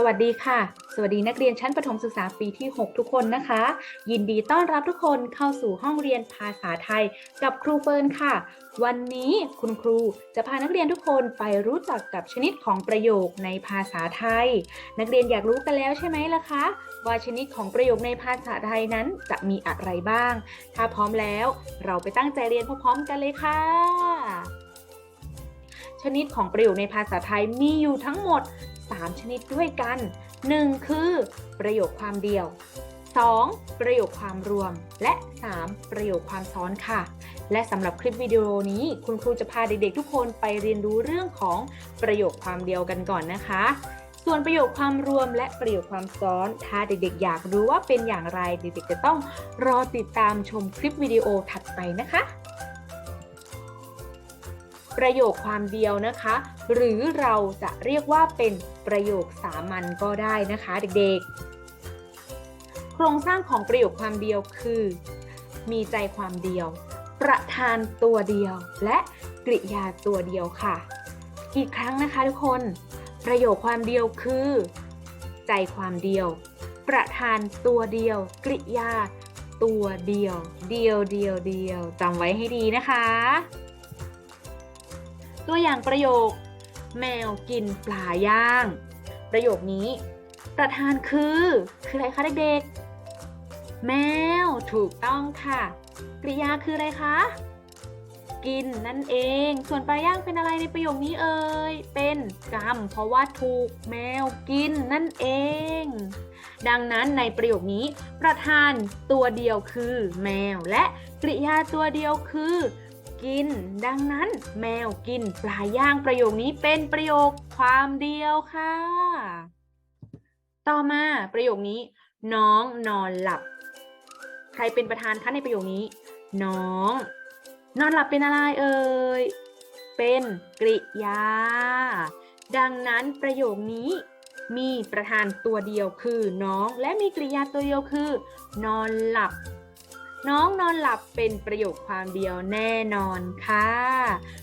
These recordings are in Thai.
สวัสดีค่ะ สวัสดีนักเรียนชั้นประถมศึกษาปีที่ 6 ทุกคนนะคะ ยินดีต้อนรับทุกคนเข้าสู่ห้องเรียนภาษาไทยกับครูเฟิร์นค่ะ วันนี้คุณครูจะพานักเรียนทุกคนไปรู้จักกับชนิดของประโยคในภาษาไทย นักเรียนอยากรู้กันแล้วใช่ไหมล่ะคะ ว่าชนิดของประโยคในภาษาไทยนั้นจะมีอะไรบ้าง ถ้าพร้อมแล้วเราไปตั้งใจเรียนพร้อมๆกันเลยค่ะชนิดของประโยคในภาษาไทยมีอยู่ทั้งหมด 3 ชนิดด้วยกัน 1. คือ ประโยคความเดียว 2. ประโยคความรวม และ 3. ประโยคความซ้อนค่ะ และสำหรับคลิปวิดีโอนี้ คุณครูจะพาเด็กๆ ทุกคนไปเรียนรู้เรื่องของประโยคความเดียวกันก่อนนะคะ ส่วนประโยคความรวมและประโยคความซ้อน ถ้าเด็กๆ อยากรู้ว่าเป็นอย่างไร เด็กๆ จะต้องรอติดตามชมคลิปวิดีโอถัดไปนะคะ ประโยคความเดียวนะคะ หรือเราจะเรียกว่าเป็นประโยคสามัญก็ได้นะคะเด็กๆ โครงสร้างของประโยคความเดียวคือ มีใจความเดียว ประธานตัวเดียว และกริยาตัวเดียวค่ะ อีกครั้งนะคะทุกคน ประโยคความเดียวคือ ใจความเดียว ประธานตัวเดียว กริยาตัวเดียว เดียวเดียวเดียวจำไว้ให้ดีนะคะ ตัวอย่างประโยค แมวกินปลาย่าง ประโยคนี้ ประธานคือ คืออะไรคะเด็กๆ แมวถูกต้องค่ะ กริยาคืออะไรคะ กินนั่นเอง ส่วนปลาย่างเป็นอะไรในประโยคนี้เอ่ย เป็นกรรมเพราะว่าถูกแมวกินนั่นเอง ดังนั้นในประโยคนี้ ประธานตัวเดียวคือ แมวและกริยาตัวเดียวคือ กิน ดังนั้น แมวกินปลาย่างประโยคนี้เป็นประโยคความเดียวค่ะ ต่อมาประโยคนี้ น้องนอนหลับ ใครเป็นประธานคะในประโยคนี้ น้อง นอนหลับเป็นอะไรเอ่ยเป็นกริยา ดังนั้นประโยคนี้มีประธานตัวเดียวคือน้องและมีกริยาตัวเดียวคือ นอนหลับ น้องนอนหลับเป็นประโยคความเดียวแน่นอนค่ะ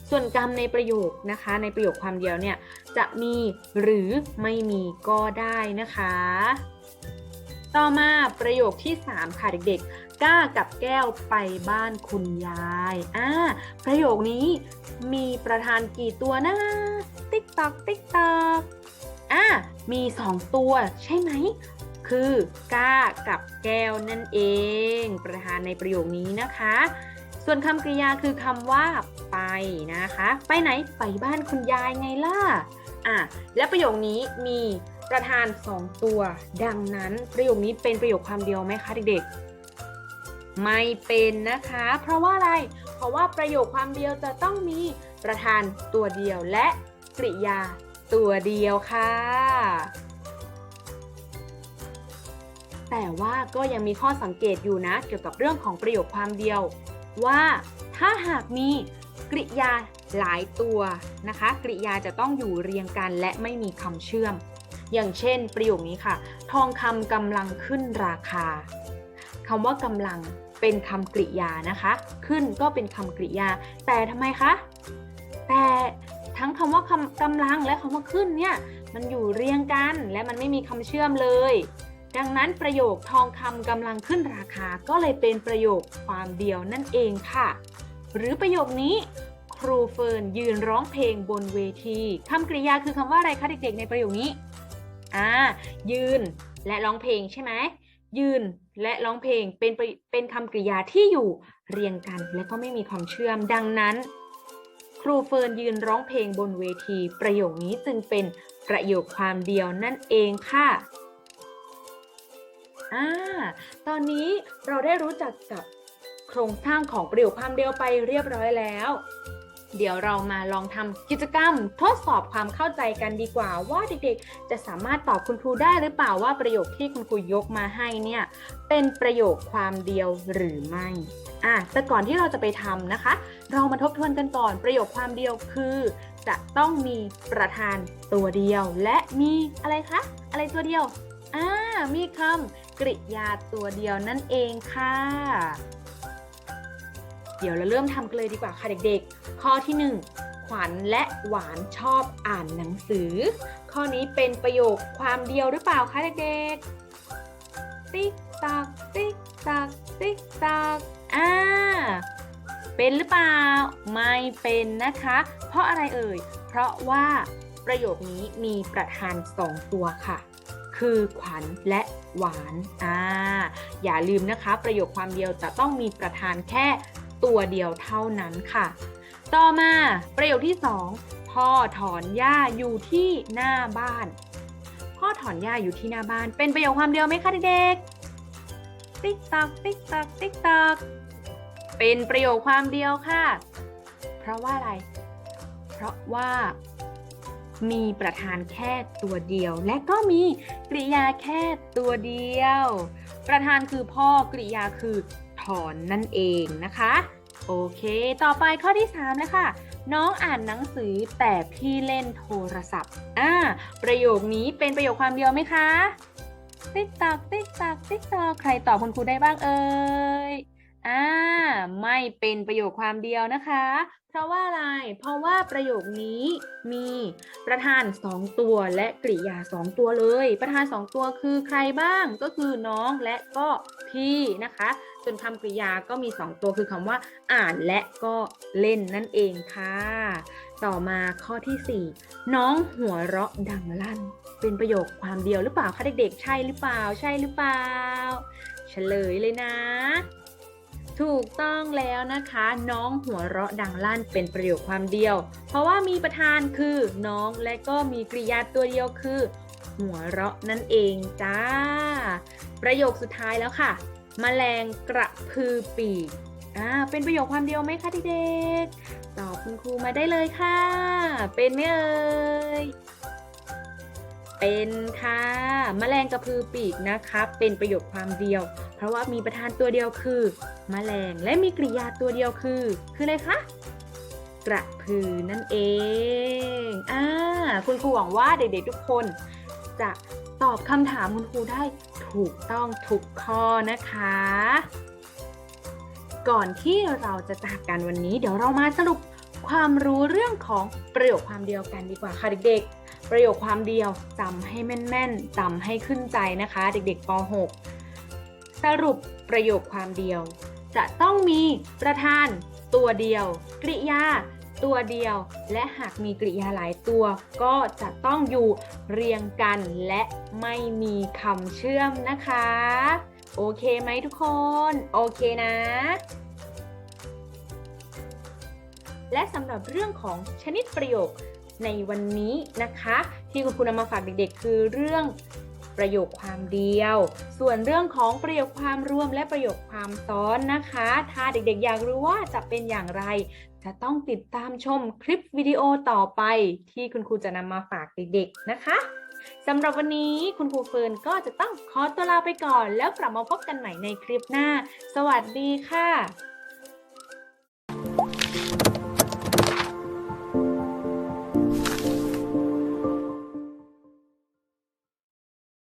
ส่วนกรรมในประโยคนะคะ ในประโยคความเดียวเนี่ยจะมีหรือไม่มีก็ได้นะคะ ต่อมาประโยคที่ 3 ค่ะเด็กๆ ก้ากับแก้วไปบ้านคุณยายอ่าประโยคนี้มีประธานกี่ตัวนะ ติ๊กตอกติ๊กตอกอ่ามี 2 ตัวใช่ไหม คือ ก้ากับแก้วนั่นเอง ประธานในประโยคนี้นะคะ ส่วนคำกริยาคือคำว่าไปนะคะ ไปไหนไปบ้านคุณยายไงล่ะอะและประโยคนี้มีประธาน 2 ตัว ดังนั้นประโยคนี้เป็นประโยคความเดียวไหมคะเด็กๆ ไม่เป็นนะคะ เพราะว่าอะไร เพราะว่าประโยคความเดียวจะต้องมีประธานตัวเดียวและกริยาตัวเดียวค่ะ แต่ว่าก็ยังมีข้อสังเกตอยู่นะ เกี่ยวกับเรื่องของประโยคความเดียว ว่าถ้าหากมีกริยาหลายตัวนะคะ กริยาจะต้องอยู่เรียงกันและไม่มีคำเชื่อม อย่างเช่น ประโยคนี้ค่ะ ทองคำกำลังขึ้นราคาคำว่ากำลังเป็นคำกริยานะคะ ขึ้นก็เป็นคำกริยา แต่ทำไมคะ แต่ทั้งคำว่าคำกำลังและคำว่าขึ้นเนี่ย มันอยู่เรียงกันและมันไม่มีคำเชื่อมเลย ดังนั้นประโยคทองคำกำลังขึ้นราคาก็เลยเป็นประโยคความเดียวนั่นเองค่ะ หรือประโยคนี้ ครูเฟิร์นยืนร้องเพลงบนเวทีคำกริยาคือคำว่าอะไรคะเด็กๆ ในประโยคนี้อ่ายืนและร้องเพลงใช่ไหมยืนและร้องเพลงเป็นเป็นคำกริยาที่อยู่เรียงกัน และก็ไม่มีความเชื่อมดังนั้น ครูเฟิร์นยืนร้องเพลงบนเวที ประโยคนี้จึงเป็นประโยคความเดียวนั่นเองค่ะ อ่าตอนนี้เราได้รู้จักกับโครงสร้างของประโยคความเดียวไปเรียบร้อยแล้ว เดี๋ยวเรามาลองทำกิจกรรมทดสอบความเข้าใจกันดีกว่า ว่าเด็กๆ จะสามารถตอบคุณครูได้หรือเปล่าว่าประโยคที่คุณครูยกมาให้เนี่ยเป็นประโยคความเดียวหรือไม่อะแต่ก่อนที่เราจะไปทำนะคะ เรามาทบทวนกันก่อนประโยคความเดียวคือ จะต้องมีประธานตัวเดียว และมีอะไรคะอะไรตัวเดียวอ่ามีคำ กริยาตัวเดียวนั่นเองค่ะ เดี๋ยวเราเริ่มทำกันเลยดีกว่าค่ะเด็กๆ ข้อที่ 1 ขวัญและหวานชอบอ่านหนังสือ ข้อนี้เป็นประโยคความเดียวหรือเปล่าคะเด็กๆ ติ๊กตักติ๊กตักติ๊กตักอ่าเป็นหรือเปล่า ไม่เป็นนะคะ เพราะอะไรเอ่ย เพราะว่าประโยคนี้มีประธานสองตัวค่ะ คือขวัญและ หวานอ่าอย่าลืมนะคะ ประโยคความเดียวจะต้องมีประธานแค่ตัวเดียวเท่านั้นค่ะ ต่อมาประโยคที่สองพ่อถอนหญ้าอยู่ที่หน้าบ้าน พ่อถอนหญ้าอยู่ที่หน้าบ้าน เป็นประโยคความเดียวไหมคะเด็กๆติ๊กตักติ๊กตักติ๊กตักเป็นประโยคความเดียวค่ะ เพราะว่าอะไร เพราะว่า มีประธานแค่ตัวเดียว และก็มีกริยาแค่ตัวเดียว ประธานคือพ่อกริยาคือถอนนั่นเองนะคะ โอเค ต่อไปข้อที่3เลยค่ะ น้องอ่านหนังสือแต่พี่เล่นโทรศัพท์อ่าประโยคนี้เป็นประโยคความเดียวไหมคะ ติ๊กตักติ๊กตักติ๊กตักใครตอบคุณครูได้บ้างเอ่ย อ่าไม่เป็นประโยคความเดียวนะคะ เพราะว่าอะไร เพราะว่าประโยคนี้มีประธาน 2 ตัวและกริยา 2 ตัวเลย ประธาน 2 ตัวคือใครบ้างก็คือน้องและก็พี่นะคะ ส่วนคำกริยาก็มี 2 ตัวคือคำว่า อ่านและก็เล่นนั่นเองค่ะ ต่อมาข้อทีสี่4 น้องหัวเราะดังลั่น เป็นประโยคความเดียวหรือเปล่าคะเด็กๆ ใช่หรือเปล่า ใช่หรือเปล่า เฉลยเลยนะ ถูกต้องแล้วนะคะ น้องหัวเราะดังลั่นเป็นประโยคความเดียว เพราะว่ามีประธานคือน้องและก็มีกริยาตัวเดียวคือ หัวเราะนั่นเองจ้า ประโยคสุดท้ายแล้วค่ะแมลงกระพือปีกอ่าเป็นประโยคความเดียวไหมคะเด็กๆตอบคุณครูมาได้เลยค่ะ เป็นไหมเอ่ยเป็นค่ะแมลงกระพือปีกนะคะ เป็นประโยคความเดียว เพราะว่ามีประธานตัวเดียวคือแมลงและมีกริยาตัวเดียวคือ คืออะไรคะกระพือนั่นเองอ่าคุณครูหวังว่าเด็กๆทุกคน จะตอบคำถามคุณครูได้ถูกต้องทุกข้อนะคะ ก่อนที่เราจะจากกันวันนี้ เดี๋ยวเรามาสรุปความรู้เรื่องของประโยคความเดียวกันดีกว่าค่ะเด็กๆ ประโยคความเดียวจำให้แม่นๆจำให้ขึ้นใจนะคะ เด็กๆป .6 สรุปประโยคความเดียว จะต้องมีประธาน ตัวเดียว กริยา ตัวเดียว และหากมีกริยาหลายตัว ก็จะต้องอยู่เรียงกันและไม่มีคำเชื่อมนะคะ โอเคไหมทุกคน โอเคนะและสำหรับเรื่องของชนิดประโยคในวันนี้นะคะ ที่คุณครูนำมาฝากเด็กๆ คือเรื่อง ประโยคความเดียว ส่วนเรื่องของประโยคความรวมและประโยคความซ้อนนะคะ ถ้าเด็กๆ อยากรู้ว่าจะเป็นอย่างไร จะต้องติดตามชมคลิปวิดีโอต่อไป ที่คุณครูจะนำมาฝากเด็กๆนะคะสำหรับวันนี้คุณครูเฟิร์นก็จะต้องขอตัวลาไปก่อน แล้วกลับมาพบกันใหม่ในคลิปหน้า สวัสดีค่ะ